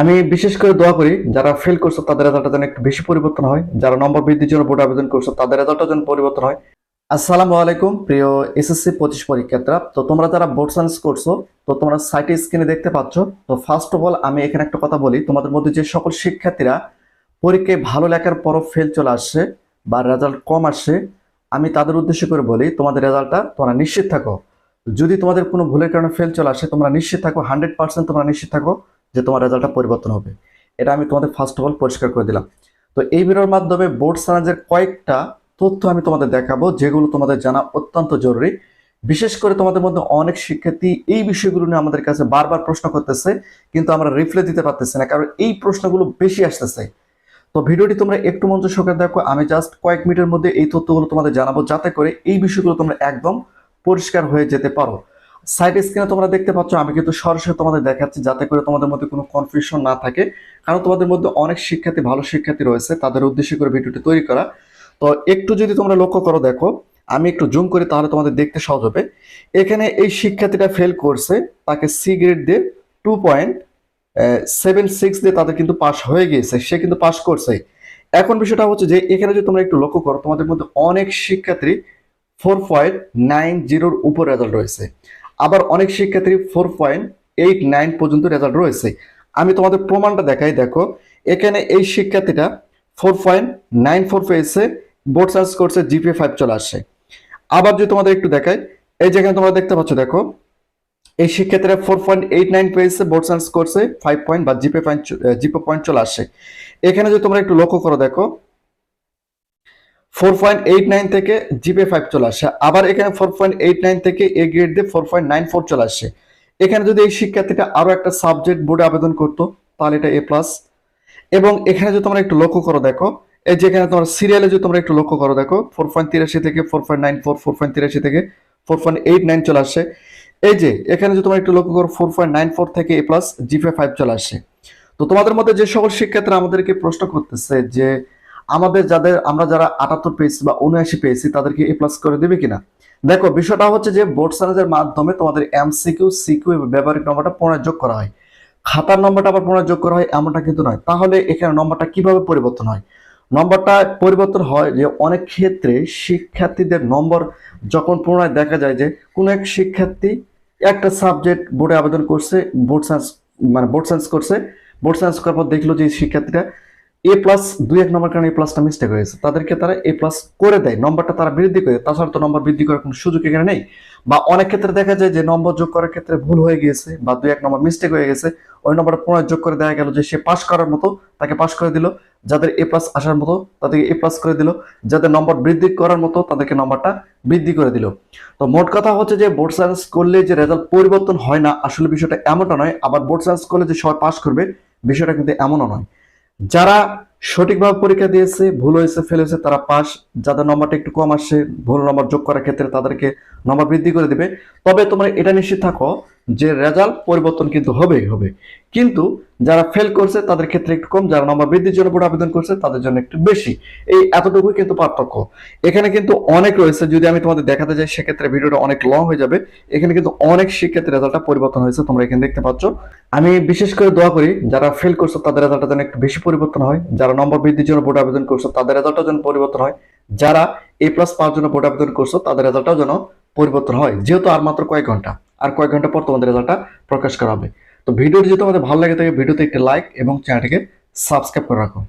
আমি বিশেষ করে দোয়া করি, যারা ফেল করছ, তাদের রেজাল্টটা যেন একটু বেশি পরিবর্তন হয়। যারা নম্বর বৃদ্ধির জন্য বোর্ড আবেদন করছ, তাদের রেজাল্টটা যেন পরিবর্তন হয়। আসসালামু আলাইকুম, প্রিয় এসএসসি পঁচিশ পরীক্ষার্থীরা। তো তোমরা যারা বোর্ড সায়েন্স করছ, তো তোমরা সাইটে স্ক্রিনে দেখতে পাচ্ছ। তো ফার্স্ট অফ অল আমি এখানে একটা কথা বলি। তোমাদের মধ্যে যে সকল শিক্ষার্থীরা পরীক্ষায় ভালো লেখার পরও ফেল চলে আসছে বা রেজাল্ট কম আসছে, আমি তাদের উদ্দেশ্য করে বলি, তোমাদের রেজাল্টটা তোমরা নিশ্চিত থাকো। যদি তোমাদের কোনো ভুলের কারণে ফেল চলে আসে, তোমরা নিশ্চিত থাকো হান্ড্রেড পার্সেন্ট তোমরা নিশ্চিত থাকো। যে তোমার রেজাল্টটা পরিবর্তন হবে। এটা আমি তোমাদের ফার্স্ট অফ অল পরিষ্কার করে দিলাম। তো এই ভিডিওর মাধ্যমে বোর্ড সায়েন্সের কয়েকটা তথ্য আমি তোমাদের দেখাবো, যেগুলো তোমাদের জানা অত্যন্ত জরুরি। বিশেষ করে তোমাদের মধ্যে অনেক শিক্ষার্থী এই বিষয়গুলো নিয়ে আমাদের কাছে বারবার প্রশ্ন করতেছে, কিন্তু আমরা রিপ্লাই দিতে পারতেছি না, কারণ এই প্রশ্নগুলো বেশি আসতেছে। তো ভিডিওটি তোমরা একটু মঞ্চ সহকারে দেখো, আমি জাস্ট কয়েক মিনিটের মধ্যে এই তথ্যগুলো তোমাদের জানাব, যাতে করে এই বিষয়গুলো তোমরা একদম পরিষ্কার হয়ে যেতে পারো। সাইড স্ক্রিনে তোমরা দেখতে পাচ্ছ, আমি কিন্তু সরাসরি তোমাদের দেখাচ্ছি যাতে করে তোমাদের মধ্যে কোনো কনফিউশন না থাকে। কারণ তোমাদের মধ্যে অনেক শিক্ষার্থী, ভালো শিক্ষার্থী রয়েছে, তাদের উদ্দেশ্য করে ভিডিওটি তৈরি করা। তো একটু যদি তোমরা লক্ষ্য করো, দেখো, আমি একটু জুম করি তাহলে তোমাদের দেখতে সহজ হবে। এখানে এই শিক্ষার্থীটা ফেল করছে, তাকে সি গ্রেড দিয়ে টু পয়েন্ট সেভেন সিক্স দিয়ে তাদের কিন্তু পাশ হয়ে গিয়েছে, সে কিন্তু পাশ করছে। এখন বিষয়টা হচ্ছে যে, এখানে যদি তোমরা একটু লক্ষ্য করো, তোমাদের মধ্যে অনেক শিক্ষার্থী ফোর পয়েন্ট নাইন জিরোর উপর রেজাল্ট রয়েছে। আবার অনেক শিক্ষার্থী ফোর পয়েন্ট এইট নাইন পর্যন্ত রেজাল্ট রয়েছে। আমি তোমাদের প্রমাণটা দেখাই, দেখো, এখানে এই শিক্ষার্থীটা ফোর পয়েন্ট নাইন ফোর পেয়েছে বোর্ড সার্চ করছে জিপিএ ফাইভ চলে আসে আবার যদি তোমাদের একটু দেখাই, এই যেখানে তোমরা দেখতে পাচ্ছ, দেখো, এই শিক্ষার্থীরা ফোর পয়েন্ট এইট নাইন পেয়েছে বোর্ড সায়েন্স করছে ফাইভ পয়েন্ট বা জিপে পয়েন্ট জিপে পয়েন্ট চলে আসে এখানে যদি তোমরা একটু লক্ষ্য করো, দেখো ফোর পয়েন্ট এইট নাইন থেকে জিপে ফাইভ চলে আসে। আবার এখানে ফোর পয়েন্ট এইট নাইন থেকে এ গ্রেড দিয়ে ফোর পয়েন্ট নাইন ফোর চলে আসে। এখানে যদি এই শিক্ষার্থীটা আরও একটা সাবজেক্ট বোর্ডে আবেদন করতো, তাহলে এটা এ প্লাস এবং এখানে যদি তোমরা একটু লক্ষ্য করো দেখো, এই যেখানে তোমরা সিরিয়ালে যদি তোমরা একটু লক্ষ্য করো দেখো ফোর পয়েন্ট তিরাশি থেকে four point nine four four point তিরাশি থেকে ফোর পয়েন্ট এইট নাইন চলে আসে। এই যে এখানে যদি তোমরা একটু লক্ষ্য করো ফোর পয়েন্ট নাইন ফোর থেকে এ প্লাস জিপে ফাইভ চলে আসে। তো তোমাদের মধ্যে যে সকল শিক্ষার্থীরা আমাদেরকে প্রশ্ন করতেছে যে আমাদের যাদের, আমরা যারা আটাত্তর পেয়েছি বা উনআশি পেয়েছি, তাদেরকে এ প্লাস করে দেবে কিনা? দেখো, বিষয়টা হচ্ছে যে বোর্ড সায়েন্সের মাধ্যমে তোমাদের এমসিকিউ সিকিউ এবং ব্যবহারিক নম্বরটা পুনরায় যোগ করা হয়। খাতার নম্বরটা আবার পুনরায় যোগ করা হয়, এমনটা কিন্তু নয়। তাহলে এখানে নম্বরটা কীভাবে পরিবর্তন হয়? নম্বরটা পরিবর্তন হয় যে অনেক ক্ষেত্রে শিক্ষার্থীদের নম্বর যখন পুনরায় দেখা যায় যে কোনো এক শিক্ষার্থী একটা সাবজেক্ট বোর্ডে আবেদন করছে বোর্ড সায়েন্স মানে বোর্ড সায়েন্স করছে বোর্ড সায়েন্স করার পর দেখল যে শিক্ষার্থীরা এ প্লাস দুই এক নম্বর কারণে এ প্লাসটা মিস্টেক হয়েছে তাদেরকে তারা এ প্লাস করে দেয়। নম্বরটা তারা বৃদ্ধি করে। তাছাড়া তো নম্বর বৃদ্ধি করার কোনো সুযোগ এখানে নেই। বা অনেক ক্ষেত্রে দেখা যায় যে নম্বর যোগ করার ক্ষেত্রে ভুল হয়ে গিয়েছে বা দুই এক নম্বর মিস্টেক হয়ে গেছে। ওই নম্বরটা পুনরায় যোগ করে দেওয়া গেল যে সে পাস করার মতো তাকে পাস করে দিল। যাদের এ প্লাস আসার মতো তাদেরকে এ প্লাস করে দিল। যাদের নম্বর বৃদ্ধি করার মতো তাদেরকে নম্বরটা বৃদ্ধি করে দিল। তো মোট কথা হচ্ছে যে বোর্ড সায়েন্স করলে যে রেজাল্ট পরিবর্তন হয় না, আসলে বিষয়টা এমনটা নয়। আবার বোর্ড সায়েন্স করলে যে সবাই পাস করবে, বিষয়টা কিন্তু এমনও নয়। যারা সঠিকভাবে পরীক্ষা দিয়েছে, ভুল হয়েছে ফেল হয়েছে, তারা পাস। যাদের নম্বরটা একটু কম আসছে ভুল নম্বর যোগ করার ক্ষেত্রে তাদেরকে নম্বর বৃদ্ধি করে দিবে। তবে তোমরা এটা নিশ্চিত থাকো যে রেজাল্ট পরিবর্তন কিন্তু হবেই হবে কিন্তু যারা ফেল করছে, তাদের ক্ষেত্রে একটু কম, যারা নম্বর বৃদ্ধির জন্য বোর্ড আবেদন করছে, তাদের জন্য একটু বেশি। এই এতটুকুই কিন্তু পার্থক্য। এখানে কিন্তু অনেক রয়েছে, যদি আমি তোমাদের দেখাতে যাই, সেক্ষেত্রে ভিডিওটা অনেক লং হয়ে যাবে। এখানে কিন্তু অনেক শিক্ষার্থী রেজাল্টটা পরিবর্তন হয়েছে, তোমরা এখানে দেখতে পাচ্ছ। আমি বিশেষ করে দোয়া করি, যারা ফেল করছ, তাদের রেজাল্টটা যেন একটু বেশি পরিবর্তন হয়। যারা নম্বর বৃদ্ধির জন্য বোর্ড আবেদন করছ, তাদের রেজাল্টটা যেন পরিবর্তন হয়। যারা এ প্লাস পাওয়ার জন্য বোর্ড আবেদন করছ, তাদের রেজাল্টটাও যেন পরিবর্তন হয়, যেহেতু আর মাত্র কয়েক ঘণ্টা। আর কয়েক ঘণ্টা পর তোমাদের রেজাল্টটা প্রকাশ করা হবে। তো ভিডিওটি যদি তোমাদের ভালো লাগে থাকে ভিডিওতে একটি লাইক এবং চ্যানেলটিকে সাবস্ক্রাইব করে রাখো।